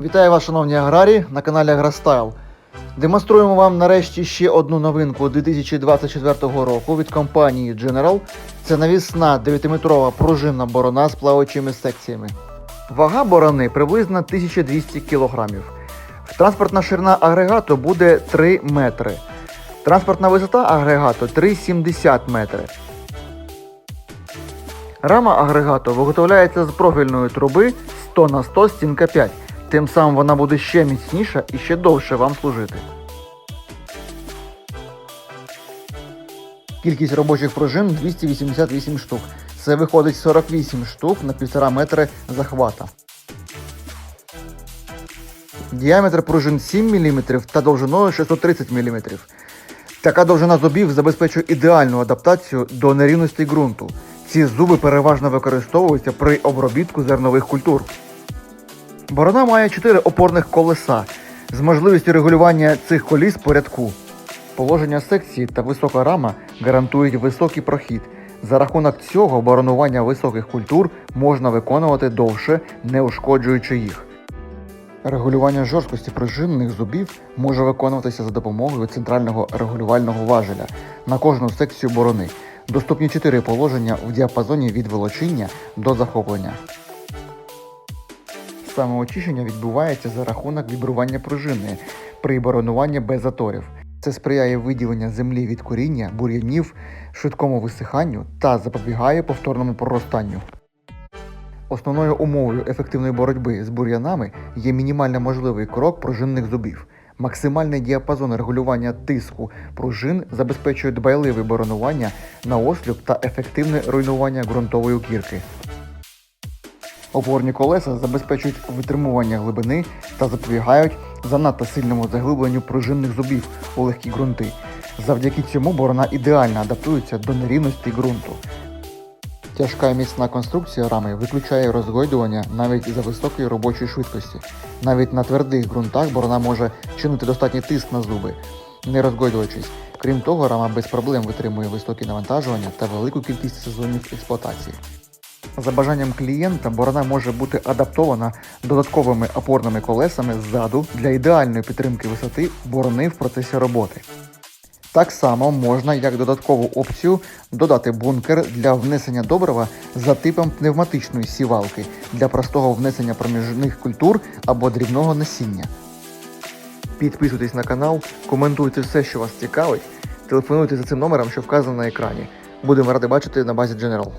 Вітаю вас, шановні аграрії, на каналі Агростайл. Демонструємо вам нарешті ще одну новинку 2024 року від компанії General. Це навісна 9-метрова пружинна борона з плаваючими секціями. Вага борони приблизно 1200 кг. Транспортна ширина агрегату буде 3 метри. Транспортна висота агрегату 3,70 метри. Рама агрегату виготовляється з профільної труби 100 на 100 стінка 5. Тим самим вона буде ще міцніша і ще довше вам служити. Кількість робочих пружин 288 штук. Це виходить 48 штук на 1,5 метри захвата. Діаметр пружин 7 мм та довжиною 630 мм. Така довжина зубів забезпечує ідеальну адаптацію до нерівностей ґрунту. Ці зуби переважно використовуються при обробітку зернових культур. Борона має 4 опорних колеса з можливістю регулювання цих коліс по рядку. Положення секції та висока рама гарантують високий прохід. За рахунок цього боронування високих культур можна виконувати довше, не ушкоджуючи їх. Регулювання жорсткості пружинних зубів може виконуватися за допомогою центрального регулювального важеля на кожну секцію борони. Доступні 4 положення в діапазоні від волочіння до захоплення. Самоочищення відбувається за рахунок вібрування пружини при боронуванні без заторів. Це сприяє виділенню землі від коріння, бур'янів, швидкому висиханню та запобігає повторному проростанню. Основною умовою ефективної боротьби з бур'янами є мінімально можливий крок пружинних зубів. Максимальний діапазон регулювання тиску пружин забезпечує дбайливе боронування на ослюб та ефективне руйнування ґрунтової кірки. Опорні колеса забезпечують витримування глибини та запобігають занадто сильному заглибленню пружинних зубів у легкі ґрунти. Завдяки цьому борона ідеально адаптується до нерівності ґрунту. Тяжка і міцна конструкція рами виключає розгойдування навіть за високої робочої швидкості. Навіть на твердих ґрунтах борона може чинити достатній тиск на зуби, не розгойдуючись. Крім того, рама без проблем витримує високі навантажування та велику кількість сезонів експлуатації. За бажанням клієнта борона може бути адаптована додатковими опорними колесами ззаду для ідеальної підтримки висоти борони в процесі роботи. Так само можна як додаткову опцію додати бункер для внесення добрива за типом пневматичної сівалки для простого внесення проміжних культур або дрібного насіння. Підписуйтесь на канал, коментуйте все, що вас цікавить, телефонуйте за цим номером, що вказано на екрані. Будемо раді бачити на базі General.